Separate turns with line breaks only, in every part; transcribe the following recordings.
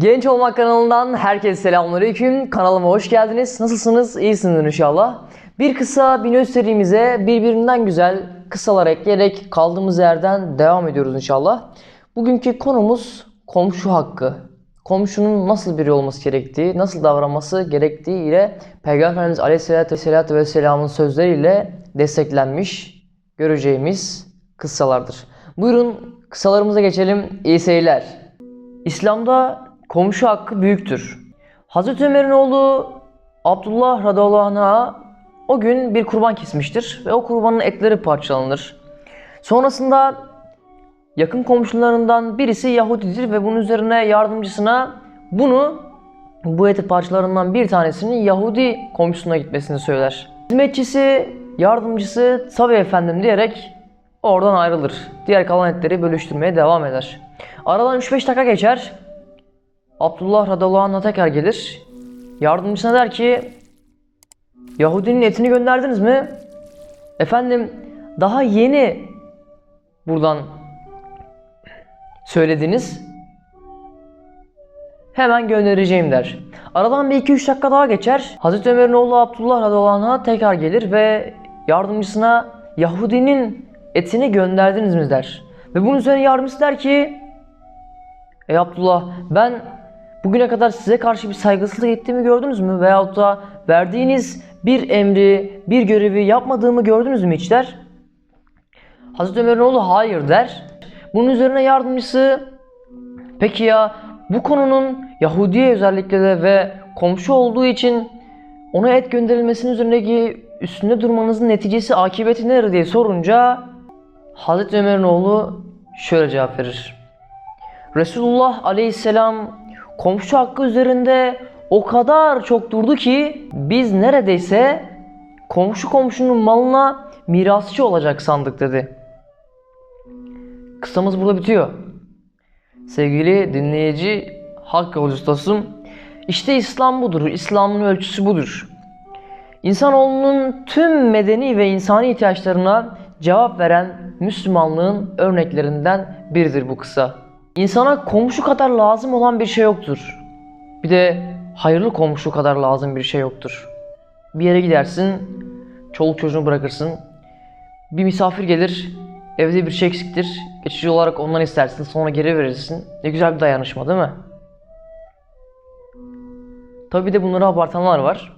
Genç Olmak kanalından herkese selamünaleyküm. Kanalıma hoş geldiniz. Nasılsınız? İyisinizdir inşallah. Bir kısa bir nöz serimize birbirinden güzel kısalar ekleyerek kaldığımız yerden devam ediyoruz inşallah. Bugünkü konumuz komşu hakkı. Komşunun nasıl biri olması gerektiği, nasıl davranması gerektiği ile Peygamber Efendimiz Aleyhisselatü Vesselam'ın sözleriyle desteklenmiş göreceğimiz kıssalardır. Buyurun kısalarımıza geçelim. İyi seyirler. İslam'da komşu hakkı büyüktür. Hazreti Ömer'in oğlu Abdullah radıyallahu anh'a o gün bir kurban kesmiştir ve o kurbanın etleri parçalanır. Sonrasında yakın komşularından birisi Yahudidir ve bunun üzerine yardımcısına bunu bu eti parçalarından bir tanesinin Yahudi komşusuna gitmesini söyler. Hizmetçisi, yardımcısı tabi efendim diyerek oradan ayrılır. Diğer kalan etleri bölüştürmeye devam eder. Aradan 3-5 dakika geçer. Abdullah radıyallahu anh'a tekrar gelir. Yardımcısına der ki Yahudinin etini gönderdiniz mi? Efendim daha yeni buradan söylediniz. Hemen göndereceğim der. Aradan bir 2-3 dakika daha geçer. Hazreti Ömer'in oğlu Abdullah radıyallahu anh'a tekrar gelir ve yardımcısına Yahudinin etini gönderdiniz mi der. Ve bunun üzerine yardımcısı der ki Ey Abdullah ben bugüne kadar size karşı bir saygısızlık ettiğimi gördünüz mü? Veyahut da verdiğiniz bir emri, bir görevi yapmadığımı gördünüz mü hiç der. Hazreti Ömer'in oğlu hayır der. Bunun üzerine yardımcısı peki ya bu konunun Yahudi'ye özellikle de ve komşu olduğu için ona et gönderilmesinin üzerindeki üstünde durmanızın neticesi akıbeti nedir diye sorunca Hazreti Ömer'in oğlu şöyle cevap verir. Resulullah aleyhisselam komşu hakkı üzerinde o kadar çok durdu ki biz neredeyse komşu komşunun malına mirasçı olacak sandık dedi. Kısamız burada bitiyor. Sevgili dinleyici, hak yolcusu dostum, işte İslam budur, İslam'ın ölçüsü budur. İnsanoğlunun tüm medeni ve insani ihtiyaçlarına cevap veren Müslümanlığın örneklerinden biridir bu kısa. İnsana komşu kadar lazım olan bir şey yoktur. Bir de hayırlı komşu kadar lazım bir şey yoktur. Bir yere gidersin, çoluk çocuğunu bırakırsın. Bir misafir gelir, evde bir şey eksiktir. Geçici olarak ondan istersin, sonra geri verirsin. Ne güzel bir dayanışma değil mi? Tabi de bunları abartanlar var.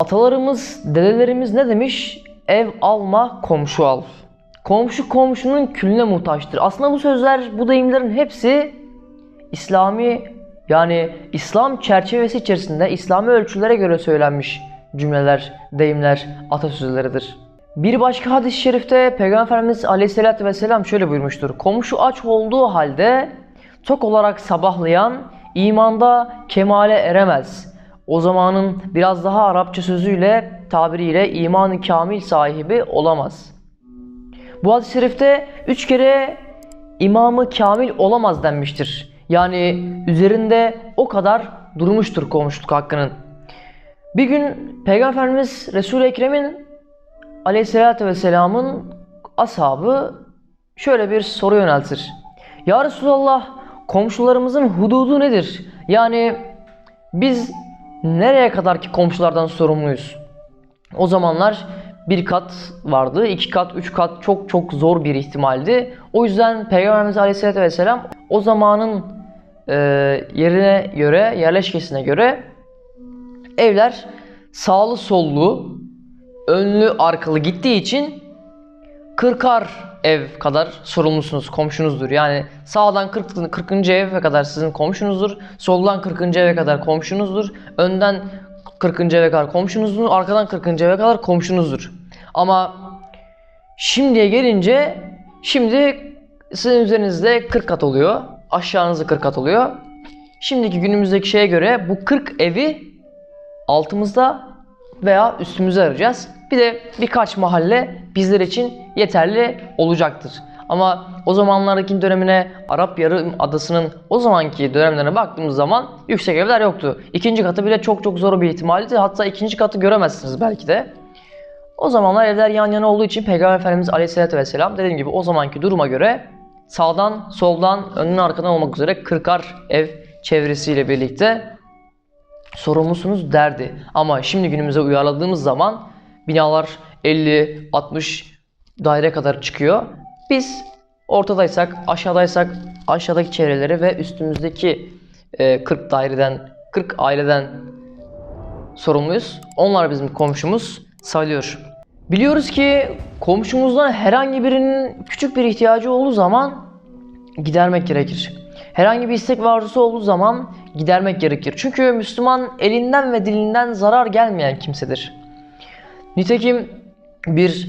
Atalarımız, dedelerimiz ne demiş? Ev alma, komşu al. Komşu komşunun külüne muhtaçtır. Aslında bu sözler, bu deyimlerin hepsi İslami yani İslam çerçevesi içerisinde İslami ölçülere göre söylenmiş cümleler, deyimler, atasözleridir. Bir başka hadis-i şerifte Peygamber Efendimiz Aleyhisselatü Vesselam şöyle buyurmuştur. Komşu aç olduğu halde tok olarak sabahlayan imanda kemale eremez. O zamanın biraz daha Arapça sözüyle, tabiriyle imanı kamil sahibi olamaz. Bu hadis-i şerifte üç kere imamı kamil olamaz denmiştir. Yani üzerinde o kadar durmuştur komşuluk hakkının. Bir gün Peygamber Efendimiz Resul-i Ekrem'in Aleyhisselatü Vesselam'ın ashabı şöyle bir soru yöneltir. Ya Resulallah komşularımızın hududu nedir? Yani biz nereye kadar ki komşulardan sorumluyuz? O zamanlar bir kat vardı, iki kat, üç kat çok çok zor bir ihtimaldi. O yüzden Peygamberimiz Aleyhisselatü Vesselam o zamanın e, yerine göre, yerleşkesine göre evler sağlı sollu, önlü arkalı gittiği için 40'ar ev kadar sorumlusunuz, komşunuzdur. Yani sağdan 40. 40. eve kadar sizin komşunuzdur. Soldan 40. eve kadar komşunuzdur. Önden 40. eve kadar komşunuzdur. Arkadan 40. eve kadar komşunuzdur. Ama şimdiye gelince şimdi sizin üzerinizde 40 kat oluyor. Aşağınızda 40 kat oluyor. Şimdiki günümüzdeki şeye göre bu 40 evi altımızda veya üstümüze arayacağız. Bir de birkaç mahalle bizler için yeterli olacaktır. Ama o zamanlardaki dönemine Arap Yarımadası'nın o zamanki dönemlerine baktığımız zaman yüksek evler yoktu. İkinci katı bile çok çok zor bir ihtimaldi. Hatta ikinci katı göremezsiniz belki de. O zamanlar evler yan yana olduğu için Peygamber Efendimiz Aleyhisselatü Vesselam dediğim gibi o zamanki duruma göre sağdan, soldan, önden arkadan olmak üzere 40'ar ev çevresiyle birlikte sorumlusunuz derdi. Ama şimdi günümüze uyarladığımız zaman binalar 50, 60 daire kadar çıkıyor. Biz ortadaysak, aşağıdaysak aşağıdaki çevreleri ve üstümüzdeki e, 40 daireden, 40 aileden sorumluyuz. Onlar bizim komşumuz sayılıyor. Biliyoruz ki komşumuzdan herhangi birinin küçük bir ihtiyacı olduğu zaman gidermek gerekir. Herhangi bir istek ve arzusu olduğu zaman gidermek gerekir. Çünkü Müslüman elinden ve dilinden zarar gelmeyen kimsedir. Nitekim bir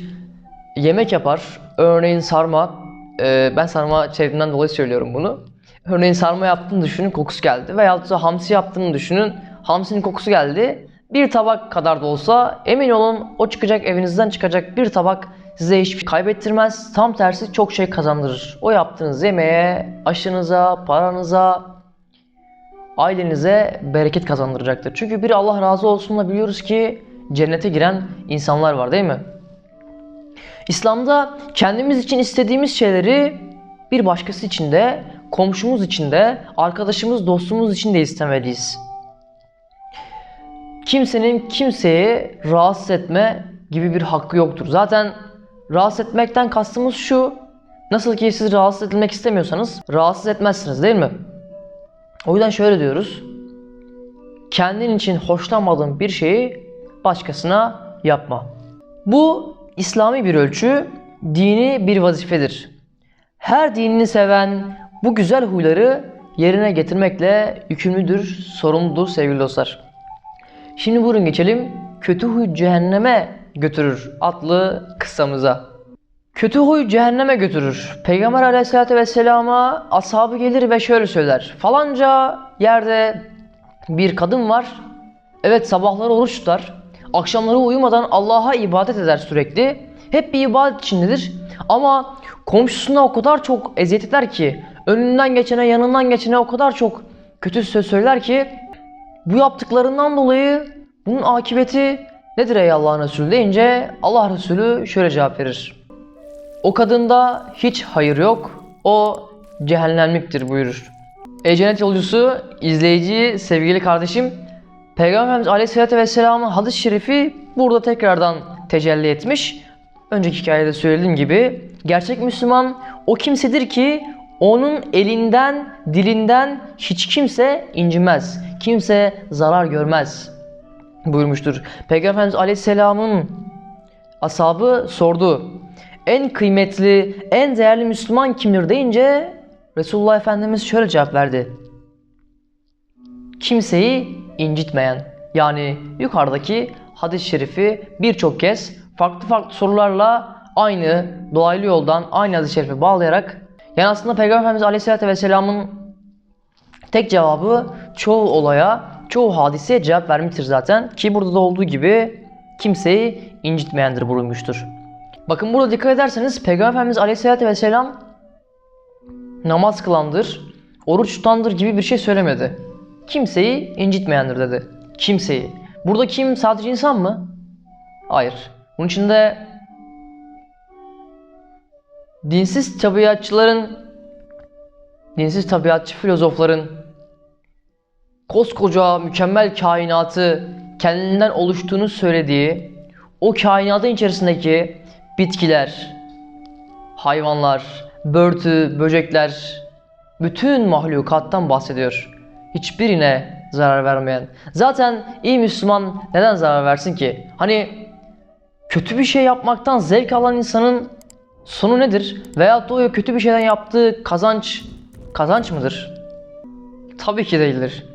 yemek yapar. Örneğin sarma. Ee, ben sarma çevremden dolayı söylüyorum bunu. Örneğin sarma yaptığını düşünün kokusu geldi. Veyahut da hamsi yaptığını düşünün hamsinin kokusu geldi. Bir tabak kadar da olsa emin olun o çıkacak evinizden çıkacak bir tabak size hiçbir şey kaybettirmez. Tam tersi çok şey kazandırır. O yaptığınız yemeğe, aşınıza, paranıza, ailenize bereket kazandıracaktır. Çünkü bir Allah razı olsunla biliyoruz ki cennete giren insanlar var değil mi? İslam'da kendimiz için istediğimiz şeyleri bir başkası için de, komşumuz için de, arkadaşımız, dostumuz için de istemeliyiz. Kimsenin kimseyi rahatsız etme gibi bir hakkı yoktur. Zaten rahatsız etmekten kastımız şu. Nasıl ki siz rahatsız edilmek istemiyorsanız rahatsız etmezsiniz değil mi? O yüzden şöyle diyoruz. Kendin için hoşlanmadığın bir şeyi başkasına yapma. Bu İslami bir ölçü, dini bir vazifedir. Her dinini seven bu güzel huyları yerine getirmekle yükümlüdür, sorumludur sevgili dostlar. Şimdi buyurun geçelim kötü huy cehenneme götürür adlı kıssamıza. Kötü huy cehenneme götürür. Peygamber aleyhissalatü vesselama ashabı gelir ve şöyle söyler. Falanca yerde bir kadın var. Evet sabahları oruç tutar. Akşamları uyumadan Allah'a ibadet eder sürekli. Hep bir ibadet içindedir. Ama komşusuna o kadar çok eziyet eder ki, önünden geçene, yanından geçene o kadar çok kötü söz söyler ki, bu yaptıklarından dolayı bunun akıbeti nedir ey Allah'ın Resulü deyince Allah Resulü şöyle cevap verir. O kadında hiç hayır yok, o cehennemliktir buyurur. Ey cennet yolcusu, izleyici, sevgili kardeşim, Peygamber Efendimiz Aleyhisselatü Vesselam'ın hadis-i şerifi burada tekrardan tecelli etmiş. Önceki hikayede söylediğim gibi gerçek Müslüman o kimsedir ki onun elinden, dilinden hiç kimse incimez. Kimse zarar görmez buyurmuştur. Peygamber Efendimiz Aleyhisselam'ın ashabı sordu. En kıymetli, en değerli Müslüman kimdir deyince Resulullah Efendimiz şöyle cevap verdi. Kimseyi incitmeyen. Yani yukarıdaki hadis-i şerifi birçok kez farklı farklı sorularla aynı dolaylı yoldan aynı hadis-i şerifi bağlayarak yani aslında Peygamber Efendimiz Aleyhisselatü Vesselam'ın tek cevabı çoğu olaya, çoğu hadiseye cevap vermiştir zaten. Ki burada da olduğu gibi kimseyi incitmeyendir buyurmuştur. Bakın burada dikkat ederseniz Peygamber Efendimiz Aleyhisselatü Vesselam namaz kılandır, oruç tutandır gibi bir şey söylemedi. Kimseyi incitmeyendir dedi. Kimseyi. Burada kim sadece insan mı? Hayır. Bunun içinde dinsiz tabiatçıların, dinsiz tabiatçı filozofların koskoca mükemmel kainatı kendinden oluştuğunu söylediği o kainatın içerisindeki bitkiler, hayvanlar, börtü, böcekler, bütün mahlukattan bahsediyor. Hiçbirine zarar vermeyen. Zaten iyi Müslüman neden zarar versin ki? Hani kötü bir şey yapmaktan zevk alan insanın sonu nedir? Veyahut da o kötü bir şeyden yaptığı kazanç kazanç mıdır? Tabii ki değildir.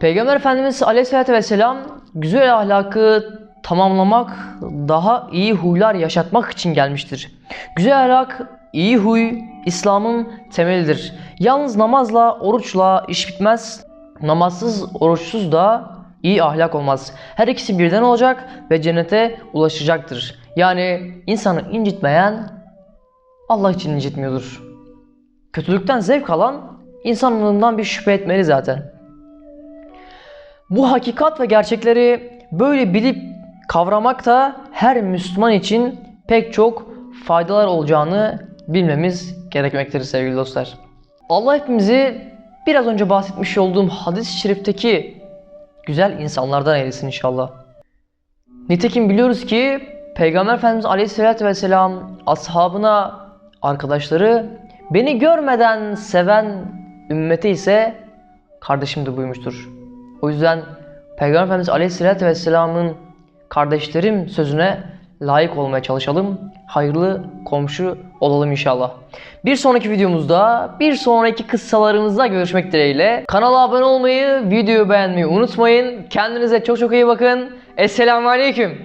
Peygamber Efendimiz Aleyhisselatü Vesselam güzel ahlakı tamamlamak, daha iyi huylar yaşatmak için gelmiştir. Güzel ahlak, iyi huy İslam'ın temelidir. Yalnız namazla, oruçla iş bitmez. Namazsız, oruçsuz da iyi ahlak olmaz. Her ikisi birden olacak ve cennete ulaşacaktır. Yani insanı incitmeyen Allah için incitmiyordur. Kötülükten zevk alan insanlığından bir şüphe etmeli zaten. Bu hakikat ve gerçekleri böyle bilip kavramak da her Müslüman için pek çok faydalar olacağını bilmemiz gerekmektedir sevgili dostlar. Allah hepimizi biraz önce bahsetmiş olduğum hadis-i şerifteki güzel insanlardan eylesin inşallah. Nitekim biliyoruz ki Peygamber Efendimiz Aleyhisselatü Vesselam ashabına, arkadaşları beni görmeden seven ümmete ise kardeşimdir buyurmuştur. O yüzden Peygamber Efendimiz Aleyhisselatü Vesselam'ın kardeşlerim sözüne layık olmaya çalışalım. Hayırlı komşu olalım inşallah. Bir sonraki videomuzda, bir sonraki kıssalarımızda görüşmek dileğiyle. Kanala abone olmayı, videoyu beğenmeyi unutmayın. Kendinize çok çok iyi bakın. Esselamu Aleyküm.